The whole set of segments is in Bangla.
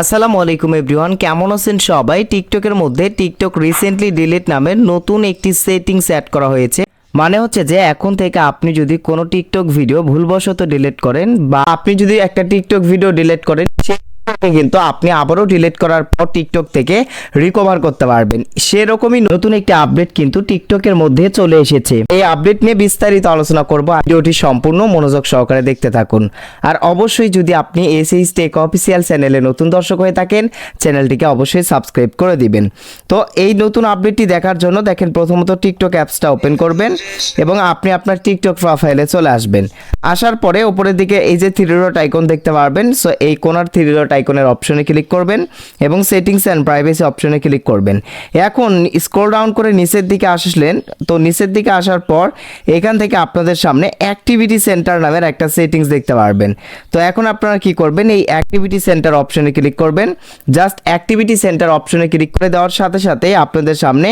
আসসালামু আলাইকুম এভরিওয়ান, কেমন আছেন সবাই? টিকটকের মধ্যে টিকটক রিসেন্টলি ডিলিট নামের নতুন একটি সেটিংস অ্যাড করা হয়েছে। মানে হচ্ছে যে এখন থেকে আপনি যদি কোনো টিকটক ভিডিও ভুলবশত ডিলিট করেন বা আপনি যদি একটা টিকটক ভিডিও ডিলিট করেন সেই কিন্তু আপনি আবারও ডিলিট করার পর টিকটক থেকে রিকভার করতে পারবেন। সেরকমই নতুন একটি আপডেট কিন্তু টিকটকের মধ্যে চলে এসেছে। এই আপডেট নিয়ে বিস্তারিত আলোচনা করব। ভিডিওটি সম্পূর্ণ মনোযোগ সহকারে দেখতে থাকুন। আর অবশ্যই যদি আপনি এস এসএইচ টেক অফিসিয়াল চ্যানেলে নতুন দর্শক হয়ে থাকেন চ্যানেলটিকে অবশ্যই সাবস্ক্রাইব করে দিবেন। তো এই নতুন আপডেটটি দেখার জন্য দেখেন প্রথমত টিকটক অ্যাপসটা ওপেন করবেন এবং আপনি আপনার টিকটক প্রোফাইলে চলে আসবেন। আসার পরে উপরের দিকে এই যে থ্রি ডট আইকন দেখতে পারবেন সো এই কোনার থ্রি ডট আইকনের অপশনে ক্লিক করবেন এবং সেটিংস অ্যান্ড প্রাইভেসি অপশনে ক্লিক করবেন। এখন স্ক্রল ডাউন করে নিচের দিকে আসলেন, তো নিচের দিকে আসার পর এখান থেকে আপনাদের সামনে অ্যাক্টিভিটি সেন্টার নামের একটা সেটিংস দেখতে পারবেন। তো এখন আপনারা কি করবেন, এই অ্যাক্টিভিটি সেন্টার অপশনে ক্লিক করবেন। জাস্ট অ্যাক্টিভিটি সেন্টার অপশনে ক্লিক করে দেওয়ার সাথে সাথে আপনাদের সামনে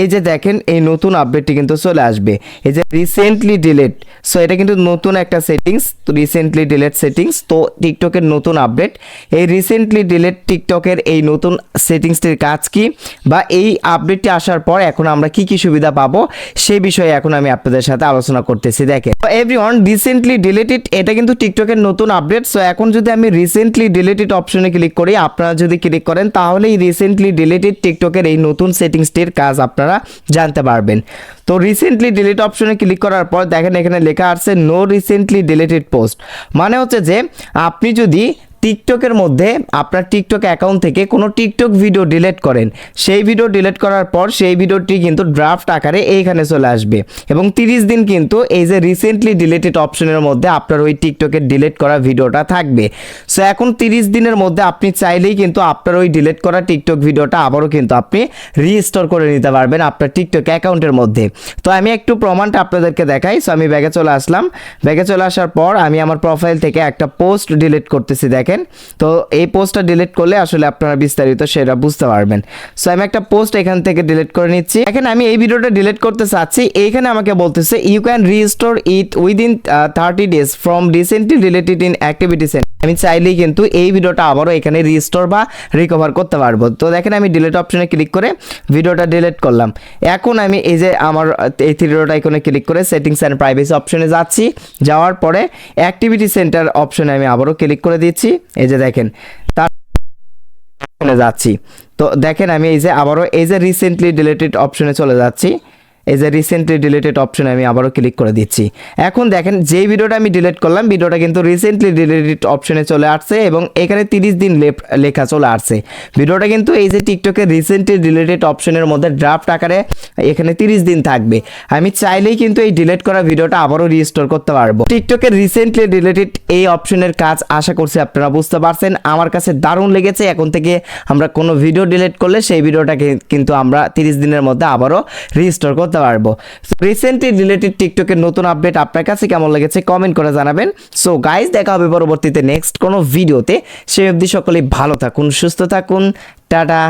এই যে দেখেন, এই নতুন আপডেটটি কিন্তু চলে আসবে। এই যে রিসেন্টলি ডিলেট সো এটা কিন্তু নতুন একটা সেটিংস তো রিসেন্টলি ডিলেট সেটিংস তো টিকটকের নতুন আপডেট এই রিসেন্টলি ডিলেট টিকটকের এই নতুন সেটিংসটির কাজ কি? বা এই আপডেটটি আসার পর এখন আমরা কি কি সুবিধা পাবো? সেই বিষয়ে এখন আমি আপনাদের সাথে আলোচনা করতেছি, দেখেন। এভরিওয়ান রিসেন্টলি ডিলেটেড এটা কিন্তু টিকটকের নতুন আপডেট সো এখন যদি আমি রিসেন্টলি ডিলেটেড অপশনে ক্লিক করি, আপনারা যদি ক্লিক করেন তাহলে এই রিসেন্টলি ডিলেটেড টিকটকের এই নতুন সেটিংসটির কাজ আপনারা জানতে পারবেন। তো রিসেন্টলি ডিলিট অপশনে ক্লিক করার পর দেখেন এখানে লেখা আসছে নো রিসেন্টলি ডিলিটেড পোস্ট মানে হচ্ছে যে, আপনি যদি টিকটকের মধ্যে আপনার টিকটক অ্যাকাউন্ট থেকে কোনো টিকটক ভিডিও ডিলিট করেন। সেই ভিডিও ডিলিট করার পর সেই ভিডিওটি কিন্তু ড্রাফট আকারে এইখানে চলে আসবে। এবং তিরিশ দিন কিন্তু এই যে রিসেন্টলি ডিলেটেড অপশনের মধ্যে আপনার ওই টিকটকের ডিলিট করা ভিডিওটা থাকবে। সো এখন তিরিশ দিনের মধ্যে আপনি চাইলেই কিন্তু আপনার ওই ডিলিট করা টিকটক ভিডিওটা আবারও কিন্তু আপনি রিস্টোর করে নিতে পারবেন আপনার টিকটক অ্যাকাউন্টের মধ্যে। তো, আমি একটু প্রমাণটা আপনাদেরকে দেখাই। সো আমি ব্যাগে চলে আসলাম। ব্যাগে চলে আসার পর আমি আমার প্রোফাইল থেকে একটা পোস্ট ডিলিট করতেছি, দেখেন। তো এই পোস্টটা ডিলিট করলে আসলে আপনারা বিস্তারিত সেটা বুঝতে পারবেন। সো আমি একটা পোস্ট এখান থেকে ডিলিট করে নিচ্ছি। এখন আমি এই ভিডিওটা ডিলিট করতে চাচ্ছি। এইখানে আমাকে বলতেছে you can restore it within thirty days from recently related in activities আমি চাইলেই কিন্তু এই ভিডিওটা আবারও এখানে রিস্টোর বা রিকভার করতে পারব। তো দেখেন আমি ডিলেট অপশনে ক্লিক করে ভিডিওটা ডিলিট করলাম। এখন আমি এই যে আমার, এই থ্রি এখানে ক্লিক করে সেটিংস অ্যান্ড প্রাইভেসি অপশনে যাচ্ছি। যাওয়ার পরে অ্যাক্টিভিটি সেন্টার অপশনে আমি আবারও ক্লিক করে দিচ্ছি। এই যে দেখেন, তার যাচ্ছি। তো দেখেন আমি এই যে আবারও, এই যে রিসেন্টলি ডিলেটেড অপশনে চলে যাচ্ছি। এই যে রিসেন্টলি ডিলিটেড অপশনে আমি আবারও ক্লিক করে দিচ্ছি। এখন দেখেন, যেই ভিডিওটা আমি ডিলিট করলাম ভিডিওটা কিন্তু রিসেন্টলি ডিলিটেড অপশনে চলে আসছে এবং এখানে তিরিশ দিন লেখা চলে আসছে। ভিডিওটা কিন্তু এই যে টিকটকে রিসেন্টলি ডিলিটেড অপশনের মধ্যে ড্রাফট আকারে এখানে তিরিশ দিন থাকবে। আমি চাইলেই কিন্তু এই ডিলিট করা ভিডিওটা আবারও রিস্টোর করতে পারব। টিকটকে রিসেন্টলি ডিলিটেড এই অপশনের কাজ আশা করছি আপনারা বুঝতে পারছেন। আমার কাছে দারুণ লেগেছে। এখন থেকে আমরা কোনো ভিডিও ডিলিট করলে সেই ভিডিওটাকে কিন্তু আমরা তিরিশ দিনের মধ্যে আবারও রিস্টোর করতে পারব। রিসেন্টলি রিলেটেড টিকটকের নতুন আপডেট আপনার কাছে কেমন লেগেছে কমেন্ট করে জানাবেন। সো গাইজ দেখা হবে পরবর্তীতে নেক্সট কোনো ভিডিওতে সেই অবধি সকলেই ভালো থাকুন, সুস্থ থাকুন। টাটা।